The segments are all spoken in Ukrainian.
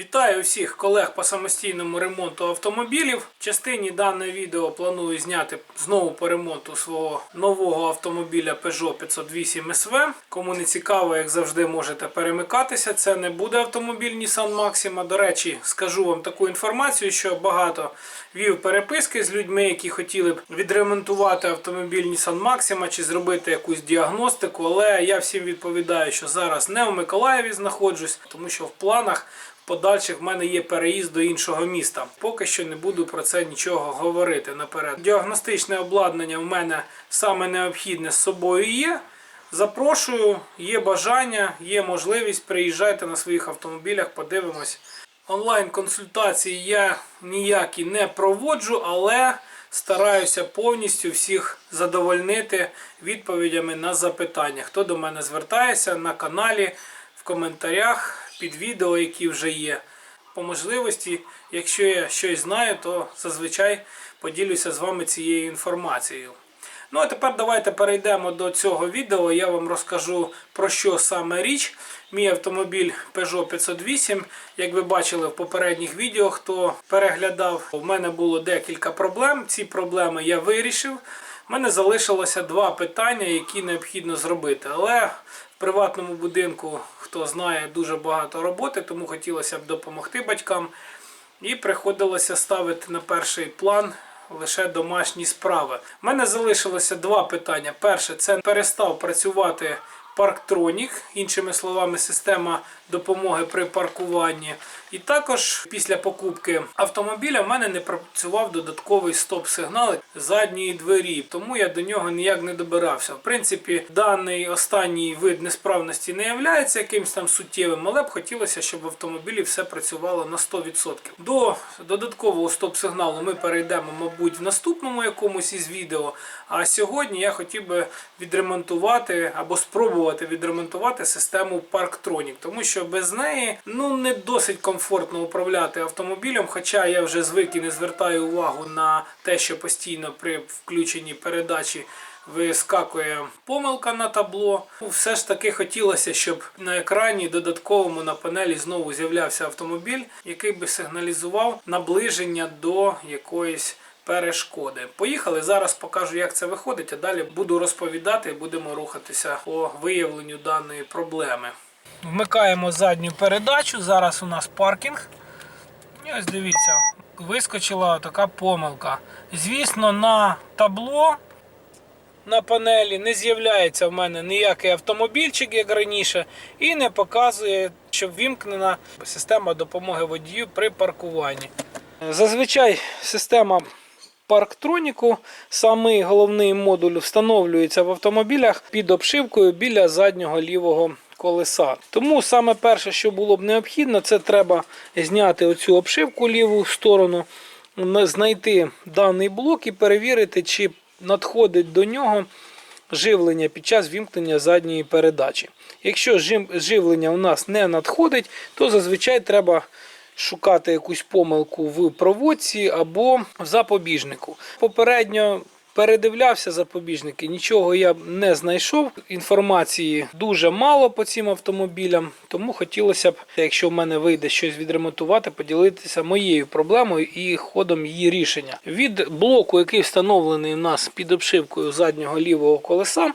Вітаю всіх колег по самостійному ремонту автомобілів. В частині дане відео планую зняти знову по ремонту свого нового автомобіля Peugeot 508 SV. Кому не цікаво, як завжди, можете перемикатися. Це не буде автомобіль Nissan Maxima. До речі, скажу вам таку інформацію, що багато вів переписки з людьми, які хотіли б відремонтувати автомобіль Nissan Maxima чи зробити якусь діагностику. Але я всім відповідаю, що зараз не в Миколаєві знаходжусь, тому що в планах подальших в мене є переїзд до іншого міста. Поки що не буду про це нічого говорити наперед. Діагностичне обладнання в мене саме необхідне з собою є. Запрошую, є бажання, є можливість. Приїжджайте на своїх автомобілях, подивимось. Онлайн-консультації я ніякі не проводжу, але стараюся повністю всіх задовольнити відповідями на запитання. Хто до мене звертається на каналі, в коментарях під відео, які вже є. По можливості, якщо я щось знаю, то зазвичай поділюся з вами цією інформацією. Ну а тепер давайте перейдемо до цього відео. Я вам розкажу про що саме річ. Мій автомобіль Peugeot 508. Як ви бачили в попередніх відео, хто переглядав, у мене було декілька проблем. Ці проблеми я вирішив. У мене залишилося два питання, які необхідно зробити. Але в приватному будинку, хто знає, дуже багато роботи, тому хотілося б допомогти батькам. І приходилося ставити на перший план лише домашні справи. У мене залишилося два питання. Перше, це перестав працювати парктронік, іншими словами, система допомоги при паркуванні. І також після покупки автомобіля в мене не працював додатковий стоп-сигнал задньої двері, тому я до нього ніяк не добирався. В принципі, даний останній вид несправності не є якимось там суттєвим, але б хотілося, щоб в автомобілі все працювало на 100%. До додаткового стоп-сигналу ми перейдемо, мабуть, в наступному якомусь із відео. А сьогодні я хотів би відремонтувати або спробувати відремонтувати систему Parktronic, тому що без неї ну не досить комфортно управляти автомобілем. Хоча я вже звик і не звертаю увагу на те, що постійно при включенні передачі. Вискакує помилка на табло. Все ж таки хотілося, щоб на екрані додатковому на панелі знову з'являвся автомобіль, який би сигналізував наближення до якоїсь перешкоди. Поїхали. Зараз покажу, як це виходить, а далі буду розповідати і будемо рухатися по виявленню даної проблеми. Вмикаємо задню передачу. Зараз у нас паркінг. І ось дивіться, вискочила така помилка. Звісно, на табло на панелі не з'являється в мене ніякий автомобільчик, як раніше, і не показує, що ввімкнена система допомоги водію при паркуванні. Зазвичай система парктроніку, самий головний модуль встановлюється в автомобілях під обшивкою біля заднього лівого колеса. Тому саме перше, що було б необхідно, це треба зняти оцю обшивку ліву сторону, знайти даний блок і перевірити, чи надходить до нього живлення під час вімкнення задньої передачі. Якщо живлення у нас не надходить, то зазвичай треба шукати якусь помилку в проводці або в запобіжнику. Попередньо передивлявся запобіжники, нічого я не знайшов. Інформації дуже мало по цим автомобілям, тому хотілося б, якщо в мене вийде щось відремонтувати, поділитися моєю проблемою і ходом її рішення. Від блоку, який встановлений у нас під обшивкою заднього лівого колеса,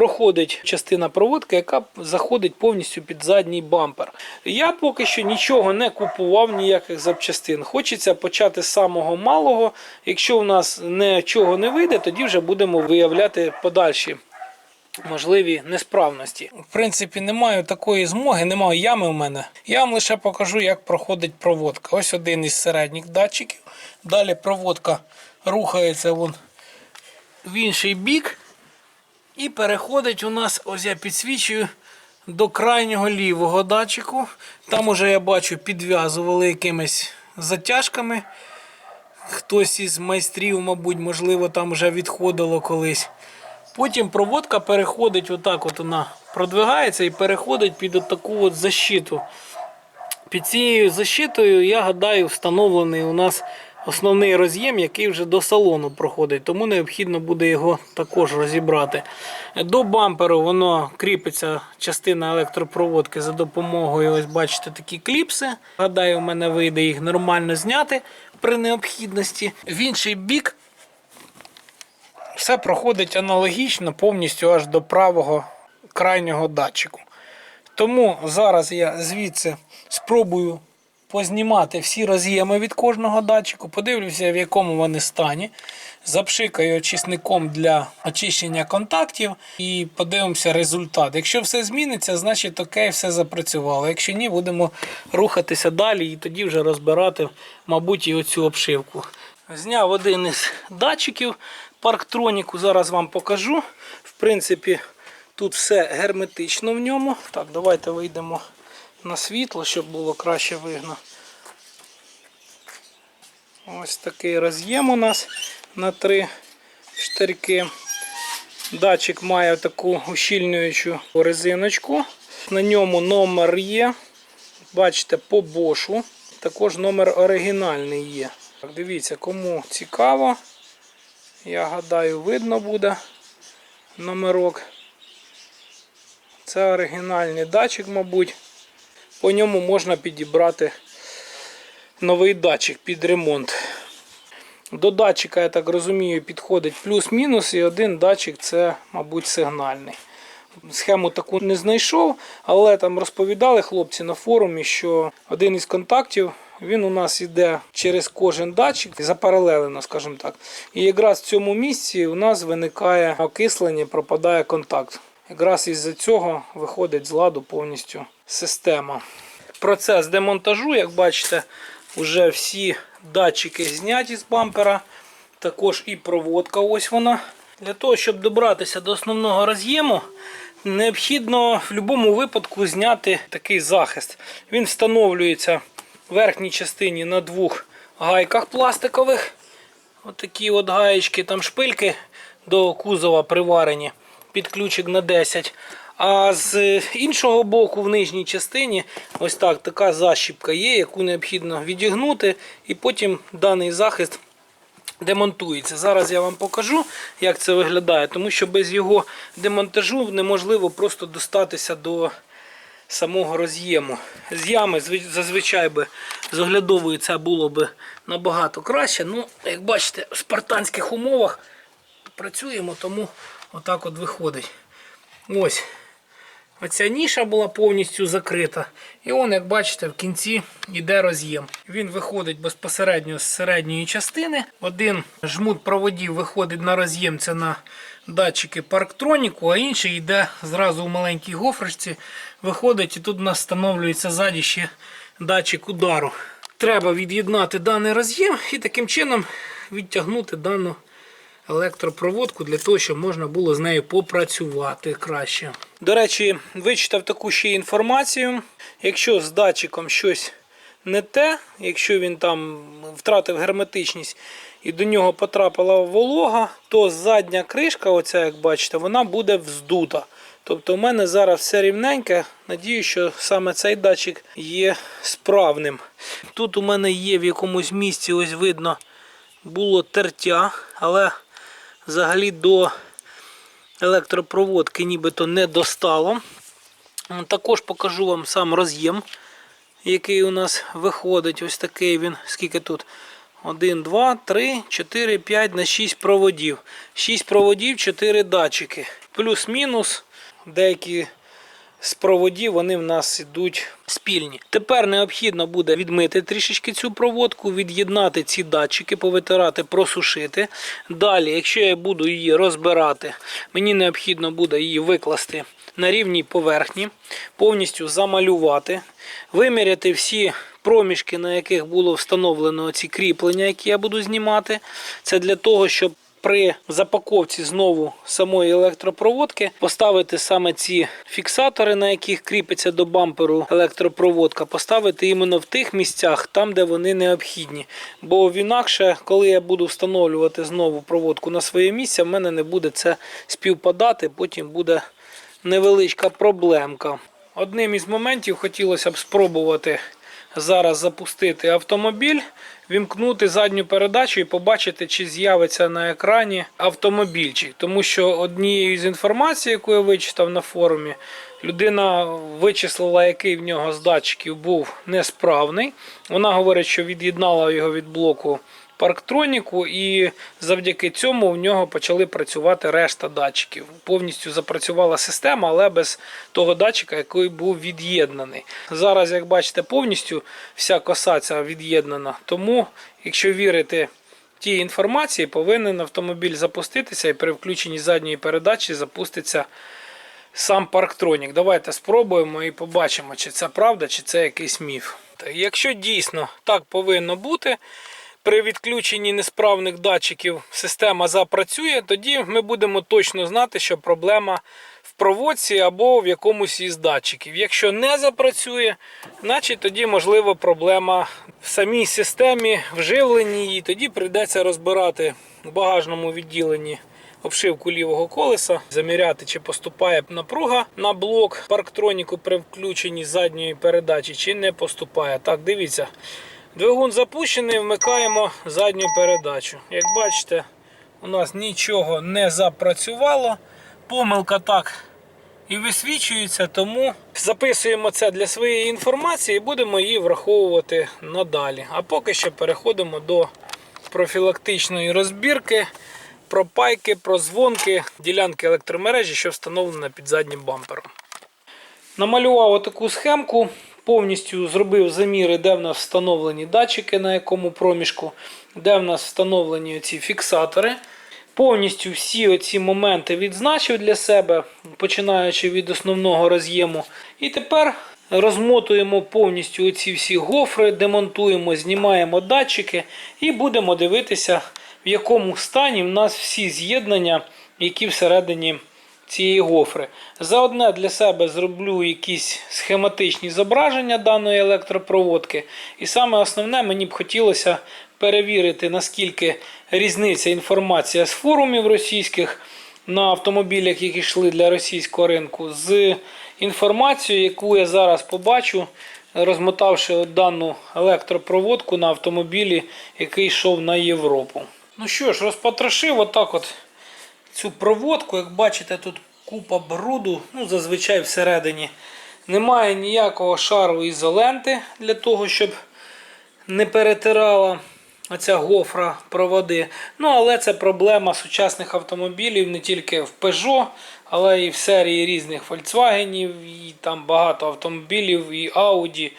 проходить частина проводки, яка заходить повністю під задній бампер. Я поки що нічого не купував, ніяких запчастин. Хочеться почати з самого малого. Якщо у нас нічого не вийде, тоді вже будемо виявляти подальші. Можливі несправності. В принципі, немає такої змоги, немає ями в мене. Я вам лише покажу, як проходить проводка. Ось один із середніх датчиків. Далі проводка рухається вон в інший бік. І переходить у нас, ось я підсвічую, до крайнього лівого датчику. Там уже я бачу, підв'язували якимись затяжками. Хтось із майстрів, мабуть, можливо, там вже відходило колись. Потім проводка переходить, отак от вона продвигається і переходить під таку от защиту. Під цією защитою, я гадаю, встановлений у нас основний роз'єм, який вже до салону проходить, тому необхідно буде його також розібрати. До бамперу воно кріпиться частина електропроводки за допомогою, ось бачите, такі кліпси. Гадаю, у мене вийде їх нормально зняти при необхідності. В інший бік все проходить аналогічно повністю аж до правого крайнього датчику. Тому зараз я звідси спробую познімати всі роз'єми від кожного датчику, подивлюся, в якому вони стані. Запшикаю очисником для очищення контактів і подивимося результат. Якщо все зміниться, значить окей, все запрацювало. Якщо ні, будемо рухатися далі і тоді вже розбирати, мабуть, і оцю обшивку. Зняв один із датчиків парктроніку, зараз вам покажу. В принципі, тут все герметично в ньому. Так, давайте вийдемо на світло, щоб було краще видно. Ось такий роз'єм у нас на три штирки. Датчик має таку ущільнюючу резиночку. На ньому номер є. Бачите, по бошу. Також номер оригінальний є. Так, Дивіться, кому цікаво. Я гадаю, видно буде номерок. Це оригінальний датчик, мабуть. По ньому можна підібрати новий датчик під ремонт. До датчика, я так розумію, підходить плюс-мінус, і один датчик це, мабуть, сигнальний. Схему таку не знайшов, але там розповідали хлопці на форумі, що один із контактів він у нас йде через кожен датчик, запаралелено, скажімо так. І якраз в цьому місці у нас виникає окислення, пропадає контакт. Якраз із-за цього виходить з ладу повністю система. Процес демонтажу, як бачите, вже всі датчики зняті з бампера. Також і проводка ось вона. Для того, щоб добратися до основного роз'єму, необхідно в будь-якому випадку зняти такий захист. Він встановлюється в верхній частині на двох гайках пластикових. Отакі от гаєчки, там шпильки до кузова приварені під ключик на 10. А з іншого боку, в нижній частині, ось так, така защіпка є, яку необхідно відігнути, і потім даний захист демонтується. Зараз я вам покажу, як це виглядає, тому що без його демонтажу неможливо просто достатися до самого роз'єму. З ями зазвичай би з це було б набагато краще. Ну, як бачите, в спартанських умовах працюємо, тому отак от виходить. Ось. Оця ніша була повністю закрита. І он, як бачите, в кінці йде роз'єм. Він виходить безпосередньо з середньої частини. Один жмут проводів виходить на роз'єм, це на датчики парктроніку, а інший йде зразу у маленькій гофрочці. Виходить, і тут у нас встановлюється ззаді ще датчик удару. Треба від'єднати даний роз'єм і таким чином відтягнути дану електропроводку для того, щоб можна було з нею попрацювати краще. До речі, вичитав таку ще інформацію. Якщо з датчиком щось не те, якщо він там втратив герметичність і до нього потрапила волога, то задня кришка, оця, як бачите, вона буде вздута. Тобто у мене зараз все рівненьке. Надію, що саме цей датчик є справним. Тут у мене є в якомусь місці, ось видно, було тертя, але взагалі до електропроводки нібито не достало. Також покажу вам сам роз'єм, який у нас виходить. Ось такий він. Скільки тут? 1, 2, 3, 4, 5 на 6 проводів. 6 проводів, 4 датчики. Плюс-мінус деякі з проводів вони в нас йдуть спільні. Тепер необхідно буде відмити трішечки цю проводку, від'єднати ці датчики, повитирати, просушити. Далі, якщо я буду її розбирати, мені необхідно буде її викласти на рівній поверхні, повністю замалювати, виміряти всі проміжки, на яких було встановлено ці кріплення, які я буду знімати. Це для того, щоб при запаковці знову самої електропроводки поставити саме ці фіксатори, на яких кріпиться до бамперу електропроводка, поставити іменно в тих місцях, там, де вони необхідні. Бо інакше, коли я буду встановлювати знову проводку на своє місце, в мене не буде це співпадати, потім буде невеличка проблемка. Одним із моментів хотілося б спробувати зараз запустити автомобіль. Вімкнути задню передачу і побачити, чи з'явиться на екрані автомобільчик. Тому що однією з інформацій, яку я вичитав на форумі, людина вичислила, який в нього з датчиків був несправний. Вона говорить, що від'єднала його від блоку парктроніку, і завдяки цьому в нього почали працювати решта датчиків. Повністю запрацювала система, але без того датчика, який був від'єднаний. Зараз, як бачите, повністю вся коса ця від'єднана. Тому, якщо вірити тій інформації, повинен автомобіль запуститися і при включенні задньої передачі запуститься сам парктронік. Давайте спробуємо і побачимо, чи це правда, чи це якийсь міф. Якщо дійсно так повинно бути, при відключенні несправних датчиків система запрацює, тоді ми будемо точно знати, що проблема в проводці або в якомусь із датчиків. Якщо не запрацює, значить тоді можливо проблема в самій системі вживленні, і тоді прийдеться розбирати в багажному відділенні обшивку лівого колеса, заміряти, чи поступає напруга на блок парктроніку при включенні задньої передачі, чи не поступає. Так, дивіться. Двигун запущений, вмикаємо задню передачу. Як бачите, у нас нічого не запрацювало. Помилка так і висвічується, тому записуємо це для своєї інформації і будемо її враховувати надалі. А поки що переходимо до профілактичної розбірки, про пайки, про дзвонки, ділянки електромережі, що встановлена під заднім бампером. Намалював отаку схемку, повністю зробив заміри, де в нас встановлені датчики, на якому проміжку, де в нас встановлені ці фіксатори. Повністю всі оці моменти відзначив для себе, починаючи від основного роз'єму. І тепер розмотуємо повністю оці всі гофри, демонтуємо, знімаємо датчики і будемо дивитися, в якому стані в нас всі з'єднання, які всередині цієї гофри. Заодне для себе зроблю якісь схематичні зображення даної електропроводки. І саме основне мені б хотілося перевірити, наскільки різниця інформація з форумів російських на автомобілях, які йшли для російського ринку, з інформацією, яку я зараз побачу, розмотавши дану електропроводку на автомобілі, який йшов на Європу. Ну що ж, розпотрошив отак от цю проводку, як бачите, тут купа бруду, ну зазвичай всередині. Немає ніякого шару ізоленти для того, щоб не перетирала оця гофра проводи. Ну, але це проблема сучасних автомобілів не тільки в Peugeot, але і в серії різних Volkswagen, і там багато автомобілів, і Audi.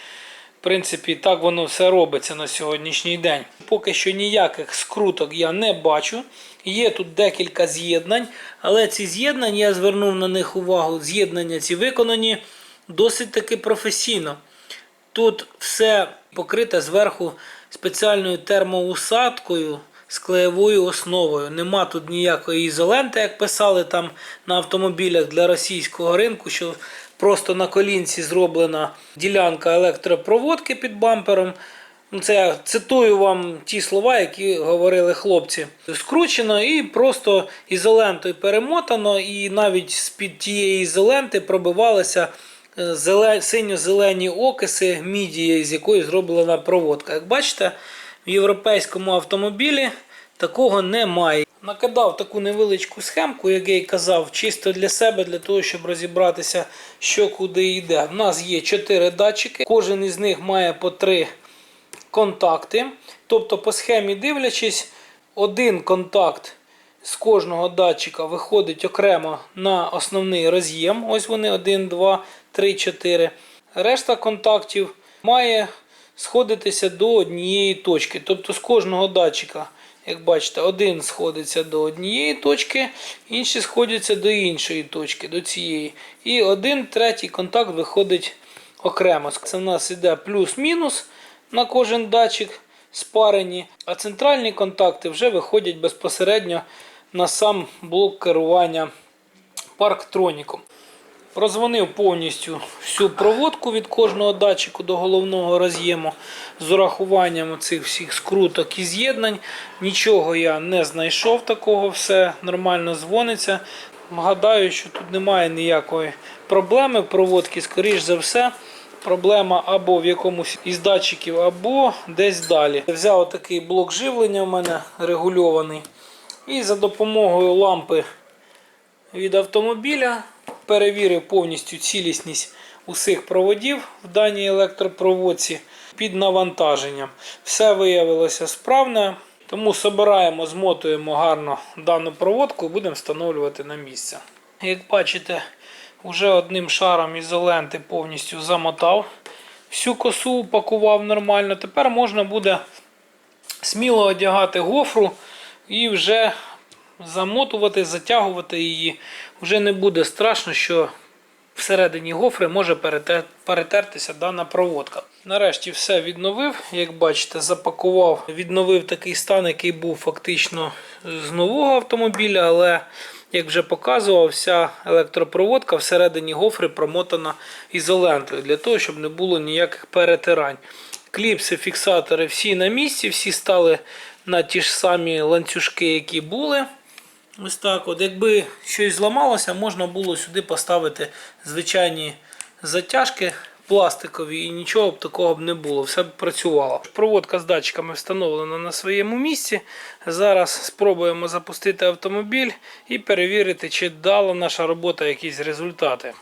В принципі, так воно все робиться на сьогоднішній день. Поки що ніяких скруток я не бачу. Є тут декілька з'єднань, але ці з'єднання, я звернув на них увагу, з'єднання ці виконані досить таки професійно. Тут все покрите зверху спеціальною термоусадкою з клеєвою основою. Нема тут ніякої ізоленти, як писали там на автомобілях для російського ринку, що просто на колінці зроблена ділянка електропроводки під бампером. Ну, Це я цитую вам ті слова, які говорили хлопці. Скручено і просто ізолентою перемотано, і навіть з-під тієї ізоленти пробивалися е, зеле- синьо-зелені окиси мідії, з якої зроблена проводка. Як бачите, в європейському автомобілі такого немає. Накидав таку невеличку схемку, як я й казав, чисто для себе, для того, щоб розібратися, що куди йде. У нас є 4 датчики, кожен із них має по 3 контакти. Тобто, по схемі дивлячись, один контакт з кожного датчика виходить окремо на основний роз'єм. Ось вони 1, 2, 3, 4. Решта контактів має сходитися до однієї точки. Тобто з кожного датчика, як бачите, один сходиться до однієї точки, інші сходяться до іншої точки, до цієї. І один третій контакт виходить окремо. Це в нас іде плюс-мінус на кожен датчик спарені, а центральні контакти вже виходять безпосередньо на сам блок керування парктроніком. Прозвонив повністю всю проводку від кожного датчику до головного роз'єму з урахуванням цих всіх скруток і з'єднань. Нічого я не знайшов такого, все нормально дзвониться. Гадаю, що тут немає ніякої проблеми в проводці, скоріш за все, проблема або в якомусь із датчиків, або десь далі. Взяв такий блок живлення в мене регульований. І за допомогою лампи від автомобіля перевірив повністю цілісність усіх проводів в даній електропроводці під навантаженням. Все виявилося справне. Тому збираємо, змотуємо гарно дану проводку і будемо встановлювати на місце. Як бачите, вже одним шаром ізоленти повністю замотав. Всю косу упакував нормально. Тепер можна буде сміло одягати гофру і вже замотувати, затягувати її. Вже не буде страшно, що всередині гофри може перетертися дана проводка. Нарешті все відновив. Як бачите, запакував, відновив такий стан, який був фактично з нового автомобіля, але як вже показував, вся електропроводка всередині гофри промотана ізолентою для того, щоб не було ніяких перетирань. Кліпси, фіксатори всі на місці, всі стали на ті ж самі ланцюжки, які були. Ось так от. Якби щось зламалося, можна було сюди поставити звичайні затяжки пластикові і нічого б такого б не було, все б працювало. Проводка з датчиками встановлена на своєму місці. Зараз спробуємо запустити автомобіль і перевірити, чи дала наша робота якісь результати.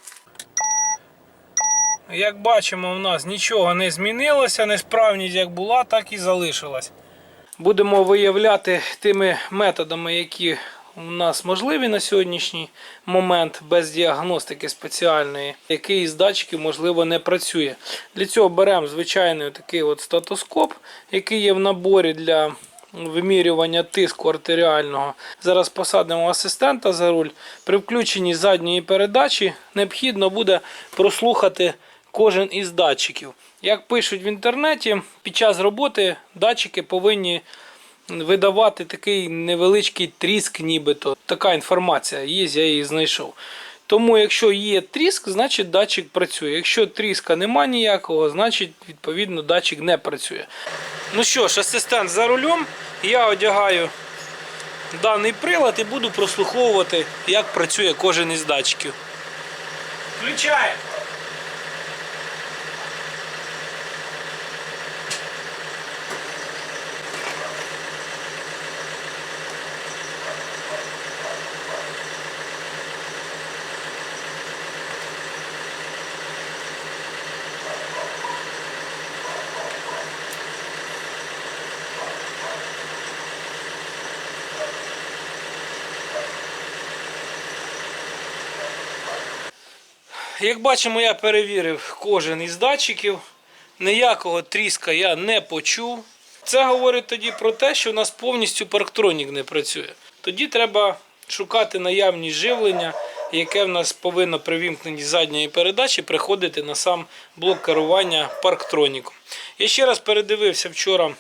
Як бачимо, в нас нічого не змінилося, несправність як була, так і залишилась. Будемо виявляти тими методами, які у нас можливі на сьогоднішній момент без діагностики спеціальної, який з датчиків можливо не працює. Для цього беремо звичайний такий от статоскоп, який є в наборі для вимірювання тиску артеріального. Зараз посадимо асистента за руль. При включенні задньої передачі необхідно буде прослухати кожен із датчиків. Як пишуть в інтернеті, під час роботи датчики повинні видавати такий невеличкий тріск, нібито. Така інформація є, я її знайшов. Тому, якщо є тріск, значить датчик працює. Якщо тріска нема ніякого, значить відповідно датчик не працює. Ну що ж, асистент за рулем, я одягаю даний прилад і буду прослуховувати, як працює кожен із датчиків. Включаємо. Як бачимо, я перевірив кожен із датчиків. Ніякого тріска я не почув. Це говорить тоді про те, що у нас повністю парктронік не працює. Тоді треба шукати наявність живлення, яке в нас повинно при вімкненні задньої передачі приходити на сам блок керування парктроніком. Я ще раз передивився вчора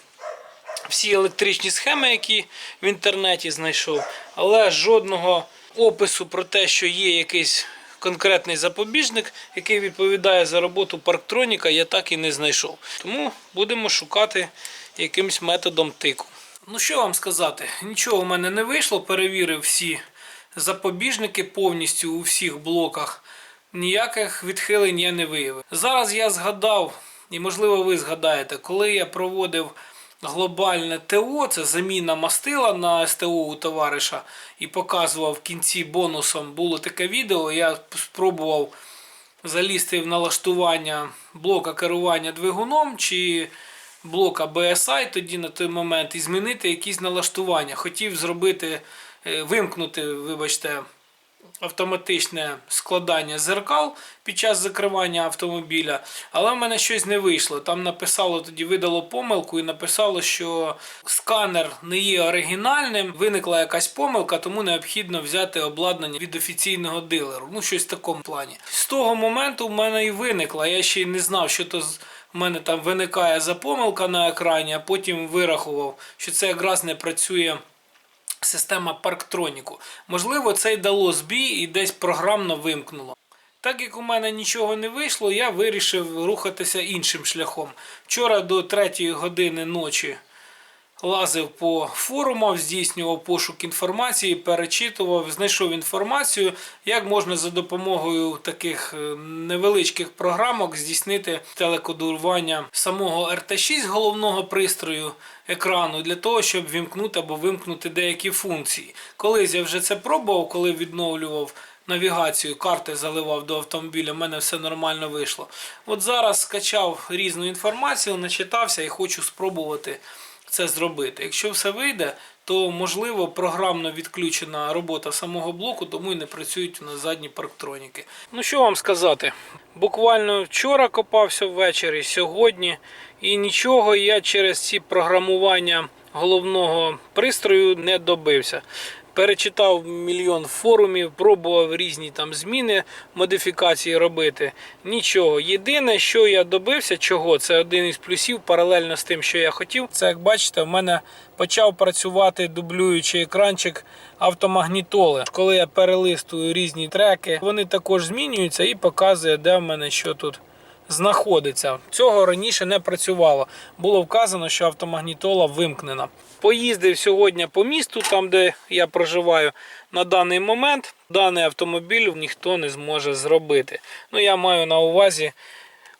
всі електричні схеми, які в інтернеті знайшов, але жодного опису про те, що є якийсь конкретний запобіжник, який відповідає за роботу парктроніка, я так і не знайшов. Тому будемо шукати якимсь методом тику. Ну що вам сказати, нічого в мене не вийшло, перевірив всі запобіжники повністю у всіх блоках. Ніяких відхилень я не виявив. Зараз я згадав, і можливо ви згадаєте, коли я проводив глобальне ТО, це заміна мастила на СТО у товариша, і показував в кінці бонусом було таке відео. Я спробував залізти в налаштування блока керування двигуном чи блока BSI тоді на той момент і змінити якісь налаштування. Хотів зробити, е, вимкнути, вибачте, автоматичне складання зеркал під час закривання автомобіля, але в мене щось не вийшло. Там написало тоді видало помилку і написало, що сканер не є оригінальним. Виникла якась помилка, тому необхідно взяти обладнання від офіційного дилеру. Ну, щось в такому плані. З того моменту в мене і виникла. Я ще й не знав, що то. У мене там виникає за помилка на екрані, а потім вирахував, що це якраз не працює система парктроніку. Можливо, це й дало збій і десь програмно вимкнуло. Так як у мене нічого не вийшло, я вирішив рухатися іншим шляхом. Вчора до 3 години ночі лазив по форумах, здійснював пошук інформації, перечитував, знайшов інформацію, як можна за допомогою таких е, невеличких програмок здійснити телекодування самого RT6 головного пристрою екрану для того, щоб вімкнути або вимкнути деякі функції. Колись я вже це пробував, коли відновлював навігацію, карти заливав до автомобіля, в мене все нормально вийшло. От зараз скачав різну інформацію, начитався і хочу спробувати це зробити. Якщо все вийде, то можливо програмно відключена робота самого блоку, тому і не працюють у нас задні парктроніки. Ну що вам сказати? Буквально вчора копався ввечері, сьогодні, і нічого я через ці програмування головного пристрою не добився. Перечитав мільйон форумів, пробував різні там зміни, модифікації робити. Нічого. Єдине, що я добився, чого це один із плюсів, паралельно з тим, що я хотів. Це як бачите, в мене почав працювати дублюючий екранчик автомагнітоли. Коли я перелистую різні треки, вони також змінюються і показує, де в мене що тут знаходиться. Цього раніше не працювало. Було вказано, що автомагнітола вимкнена. Поїздив сьогодні по місту, там де я проживаю. На даний момент даний автомобіль ніхто не зможе зробити. Ну я маю на увазі.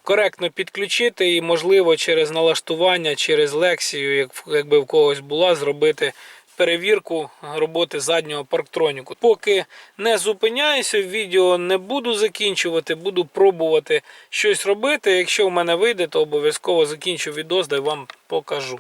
Коректно підключити і, можливо, через налаштування, через лексію, як, якби в когось була, зробити перевірку роботи заднього парктроніку. Поки не зупиняюся, відео не буду закінчувати, буду пробувати щось робити. Якщо в мене вийде, то обов'язково закінчу відос, де вам покажу.